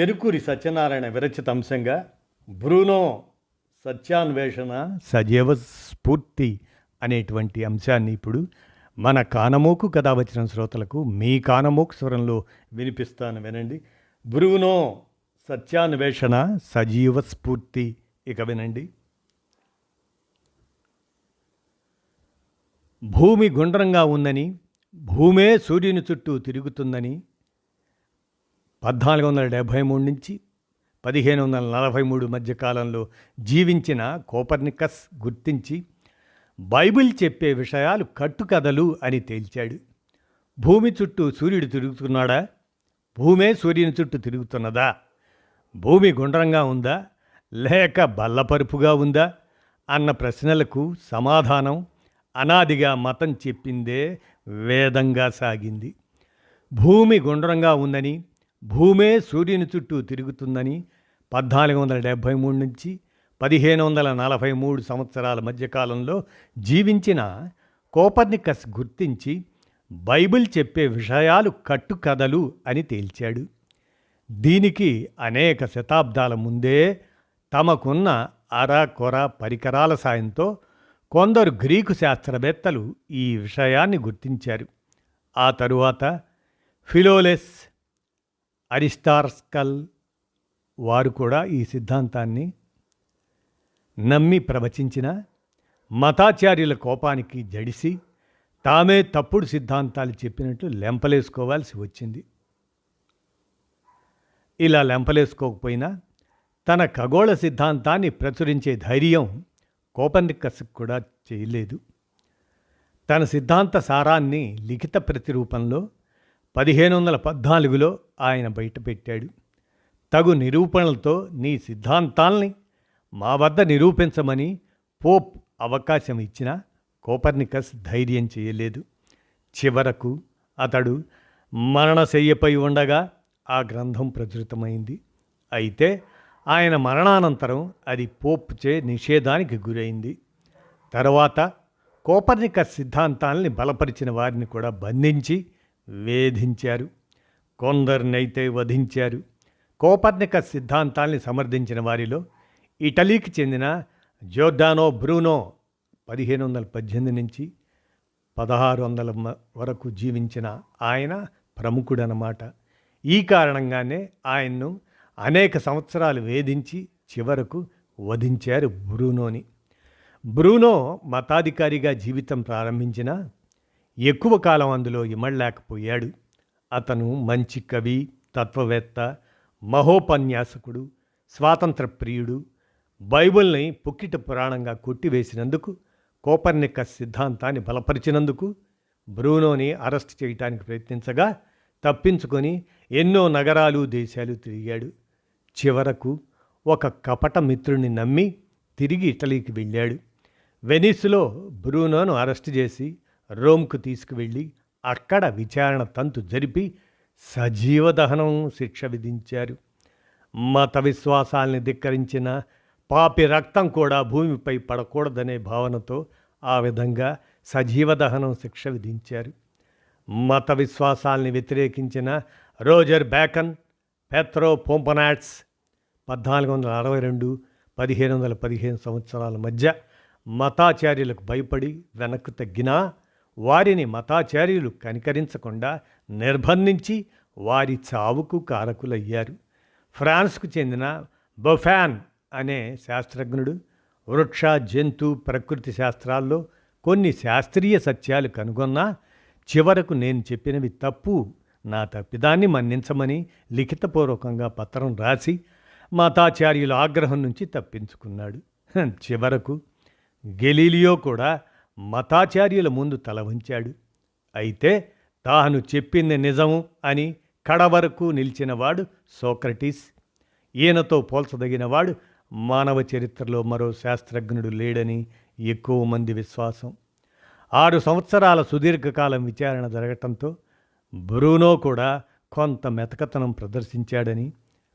చెరుకూరి సత్యనారాయణ విరచిత అంశంగా బ్రూనో సత్యాన్వేషణ సజీవ స్ఫూర్తి అనేటువంటి అంశాన్ని ఇప్పుడు మన కానమోకు కథ వచ్చిన శ్రోతలకు మీ కానమోకు స్వరంలో వినిపిస్తాను వినండి. బ్రూనో సత్యాన్వేషణ సజీవ స్ఫూర్తి ఇక వినండి. భూమి గుండ్రంగా ఉందని భూమే సూర్యుని చుట్టూ తిరుగుతుందని పద్నాలుగు వందల డెబ్భై మూడు నుంచి పదిహేను వందల నలభై మూడు మధ్య కాలంలో జీవించిన కోపర్నికస్ గుర్తించి బైబిల్ చెప్పే విషయాలు కట్టుకథలు అని తేల్చాడు. భూమి చుట్టూ సూర్యుడు తిరుగుతున్నాడా? భూమే సూర్యుని చుట్టూ తిరుగుతున్నదా? భూమి గుండ్రంగా ఉందా? లేక బల్లపరుపుగా ఉందా? అన్న ప్రశ్నలకు సమాధానం అనాదిగా మతం చెప్పిందే వేదంగా సాగింది. భూమి గుండ్రంగా ఉందని భూమే సూర్యుని చుట్టూ తిరుగుతుందని పద్నాలుగు వందల డెబ్భై మూడు నుంచి పదిహేను వందల నలభై మూడు సంవత్సరాల మధ్యకాలంలో జీవించిన కోపర్నికస్ గుర్తించి బైబిల్ చెప్పే విషయాలు కట్టుకథలు అని తేల్చాడు. దీనికి అనేక శతాబ్దాల ముందే తమకున్న అరాకొర పరికరాల సాయంతో కొందరు గ్రీకు శాస్త్రవేత్తలు ఈ విషయాన్ని గుర్తించారు. ఆ తరువాత ఫిలోలెస్ అరిస్టార్స్కల్ వారు కూడా ఈ సిద్ధాంతాన్ని నమ్మి ప్రవచించిన మతాచార్యుల కోపానికి జడిసి తామే తప్పుడు సిద్ధాంతాలు చెప్పినట్టు లెంపలేసుకోవాల్సి వచ్చింది. ఇలా లెంపలేసుకోకపోయినా తన ఖగోళ సిద్ధాంతాన్ని ప్రచురించే ధైర్యం కోపనికస్కు కూడా చేయలేదు. తన సిద్ధాంత సారాన్ని లిఖిత ప్రతిరూపంలో పదిహేను వందల పద్నాలుగులో ఆయన బయటపెట్టాడు. తగు నిరూపణలతో నీ సిద్ధాంతాల్ని మా వద్ద నిరూపించమని పోప్ అవకాశం ఇచ్చిన కోపర్నికస్ ధైర్యం చేయలేదు. చివరకు అతడు మరణశయ్యపై ఉండగా ఆ గ్రంథం ప్రచురితమైంది. అయితే ఆయన మరణానంతరం అది పోప్చే నిషేధానికి గురైంది. తర్వాత కోపర్నికస్ సిద్ధాంతాల్ని బలపరిచిన వారిని కూడా బంధించి వేధించారు. కొందరినైతే వధించారు. కోపర్నిక సిద్ధాంతాల్ని సమర్థించిన వారిలో ఇటలీకి చెందిన జోర్డానో బ్రూనో పదిహేను వందల పద్దెనిమిది నుంచి పదహారు వందల వరకు జీవించిన ఆయన ప్రముఖుడనమాట ఈ కారణంగానే ఆయన్ను అనేక సంవత్సరాలు వేధించి చివరకు వధించారు బ్రూనోని. బ్రూనో మతాధికారిగా జీవితం ప్రారంభించిన ఎక్కువ కాలం అందులో ఇమడలేకపోయాడు. అతను మంచి కవి తత్వవేత్త మహోపన్యాసకుడు స్వాతంత్ర ప్రియుడు బైబిల్ని పుక్కిట పురాణంగా కొట్టివేసినందుకు కోపర్నిక సిద్ధాంతాన్ని బలపరిచినందుకు బ్రూనోని అరెస్ట్ చేయటానికి ప్రయత్నించగా తప్పించుకొని ఎన్నో నగరాలు దేశాలు తిరిగాడు. చివరకు ఒక కపట మిత్రుడిని నమ్మి తిరిగి ఇటలీకి వెళ్ళాడు. వెనిస్లో బ్రూనోను అరెస్ట్ చేసి రోమ్కు తీసుకువెళ్ళి అక్కడ విచారణ తంతు జరిపి సజీవ దహనం శిక్ష విధించారు. మత విశ్వాసాల్ని ధిక్కరించిన పాపి రక్తం కూడా భూమిపై పడకూడదనే భావనతో ఆ విధంగా సజీవ దహనం శిక్ష విధించారు. మత విశ్వాసాల్ని వ్యతిరేకించిన రోజర్ బ్యాకన్ పెత్రో పోంపనాట్స్ పద్నాలుగు వందల అరవై రెండు పదిహేను వందల పదిహేను సంవత్సరాల మధ్య మతాచార్యులకు భయపడి వెనక్కు తగ్గినా వారిని మతాచార్యులు కనికరించకుండా నిర్బంధించి వారి చావుకు కారకులయ్యారు. ఫ్రాన్స్కు చెందిన బొఫాన్ అనే శాస్త్రజ్ఞుడు వృక్ష జంతు ప్రకృతి శాస్త్రాల్లో కొన్ని శాస్త్రీయ సత్యాలు కనుగొన్నా చివరకు నేను చెప్పినవి తప్పు. నా తప్పిదాన్ని మన్నించమని లిఖితపూర్వకంగా పత్రం రాసి మతాచార్యుల ఆగ్రహం నుంచి తప్పించుకున్నాడు. చివరకు గెలీలియో కూడా మతాచార్యుల ముందు తల వంచాడు. అయితే తాను చెప్పింది నిజం అని కడవరకు నిలిచినవాడు సోక్రటీస్. ఈయనతో పోల్చదగినవాడు మానవ చరిత్రలో మరో శాస్త్రజ్ఞుడు లేడని ఎక్కువ మంది విశ్వాసం. ఆరు సంవత్సరాల సుదీర్ఘకాలం విచారణ జరగటంతో బ్రూనో కూడా కొంత మెతకతనం ప్రదర్శించాడని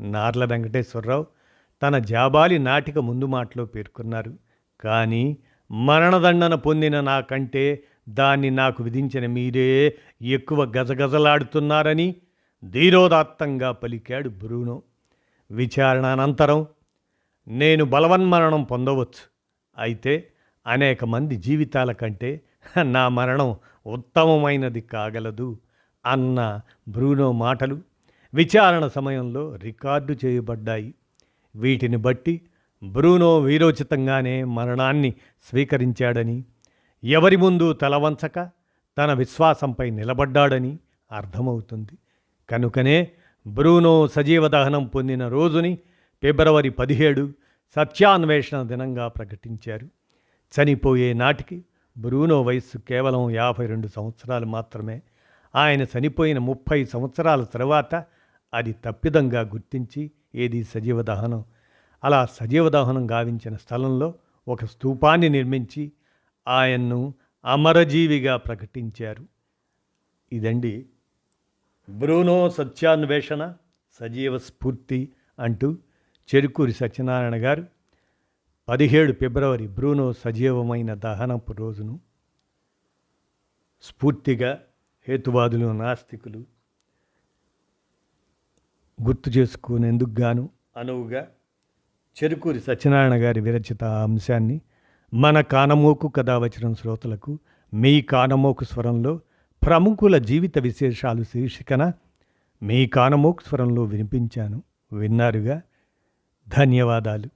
నార్ల వెంకటేశ్వరరావు తన జాబాలి నాటిక ముందు మాటలో పేర్కొన్నారు. కానీ మరణదండన పొందిన నాకంటే దాన్ని నాకు విధించిన మీరే ఎక్కువ గజగజలాడుతున్నారని ధీరోదాత్తంగా పలికాడు బ్రూనో. విచారణ అనంతరం నేను బలవన్మరణం పొందవచ్చు. అయితే అనేక మంది జీవితాల కంటే నా మరణం ఉత్తమమైనది కాగలదు అన్న బ్రూనో మాటలు విచారణ సమయంలో రికార్డు చేయబడ్డాయి. వీటిని బట్టి బ్రూనో వీరోచితంగానే మరణాన్ని స్వీకరించాడని ఎవరి ముందు తలవంచక తన విశ్వాసంపై నిలబడ్డాడని అర్థమవుతుంది. కనుకనే బ్రూనో సజీవ దహనం పొందిన రోజుని ఫిబ్రవరి పదిహేడు సత్యాన్వేషణ దినంగా ప్రకటించారు. చనిపోయే నాటికి బ్రూనో వయస్సు కేవలం యాభై రెండు సంవత్సరాలు మాత్రమే. ఆయన చనిపోయిన ముప్పై సంవత్సరాల తర్వాత అది తప్పిదంగా గుర్తించి ఏది సజీవ దహనం? అలా సజీవ దహనం గావించిన స్థలంలో ఒక స్తూపాన్ని నిర్మించి ఆయన్ను అమరజీవిగా ప్రకటించారు. ఇదండి బ్రూనో సత్యాన్వేషణ సజీవ స్ఫూర్తి అంటూ చెరుకూరి సత్యనారాయణ గారు పదిహేడు ఫిబ్రవరి బ్రూనో సజీవమైన దహనపు రోజును స్ఫూర్తిగా హేతువాదులు నాస్తికులు గుర్తు చేసుకునేందుకు గాను అనువుగా చెరుకూరి సత్యనారాయణ గారి విరచిత అంశాన్ని మన కానమోకు కథ వచ్చిన శ్రోతలకు మీ కానమోకు స్వరంలో ప్రముఖుల జీవిత విశేషాలు శీర్షికన మీ కానమోకు స్వరంలో వినిపించాను. విన్నారుగా? ధన్యవాదాలు.